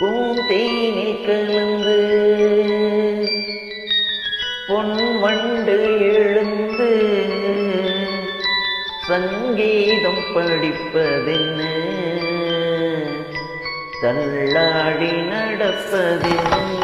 பூந்தேனில் கலந்து பொன் வண்டு எழுந்து சங்கீதம் படிப்பதென்ன? தள்ளாடி நடப்பதென்ன?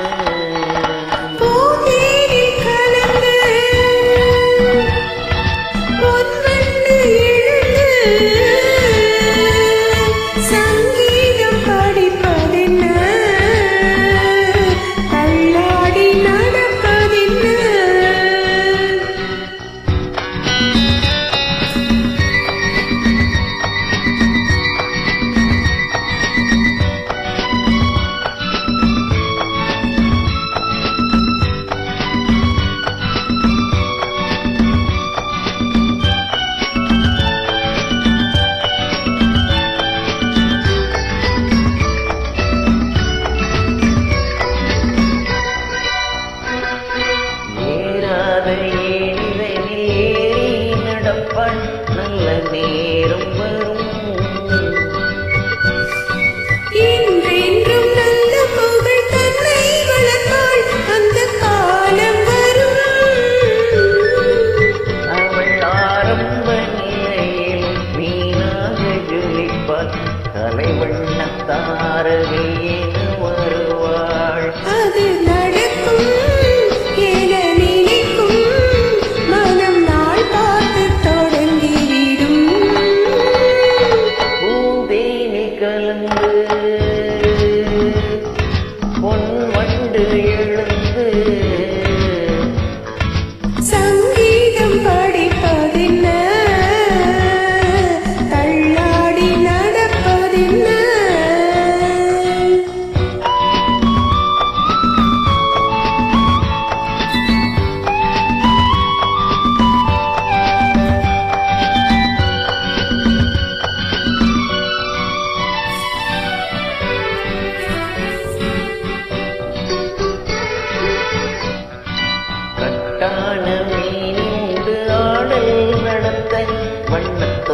என வருவாள். அது நடக்கும் என நினைக்கும் மனம் நாள் பார்த்து தொடங்கிவிடும். பூந்தேனில் கலந்து பொன் வண்டு எழுந்து வண்ணத்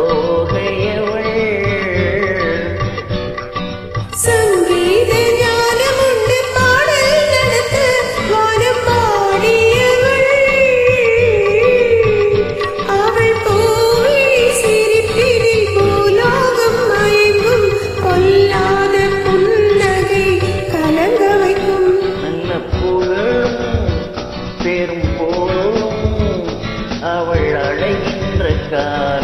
சங்கீத ஞானமுண்டு பாடல் நடத்த வானம் பாடியவள் அவள் பூவிழி சிரிப்பினில் பூலோகம் மயங்கும் பொல்லாத புன்னகை கலங்க வைக்கும் நல்ல புகழும் பெரும் போலும் அவள் அழைகின்ற காலம்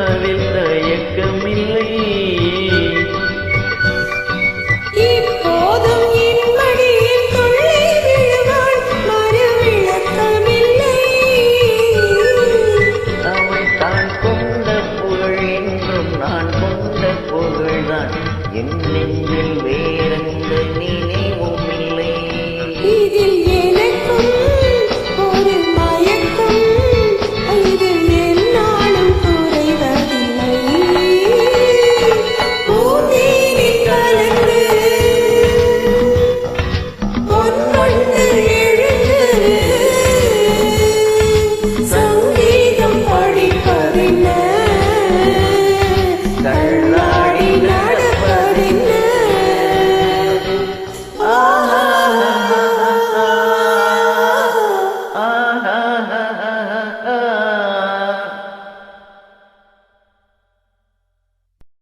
அதில் தயக்கமில்லை நான் கொண்ட புகழ்தான் என் நெஞ்சில் வே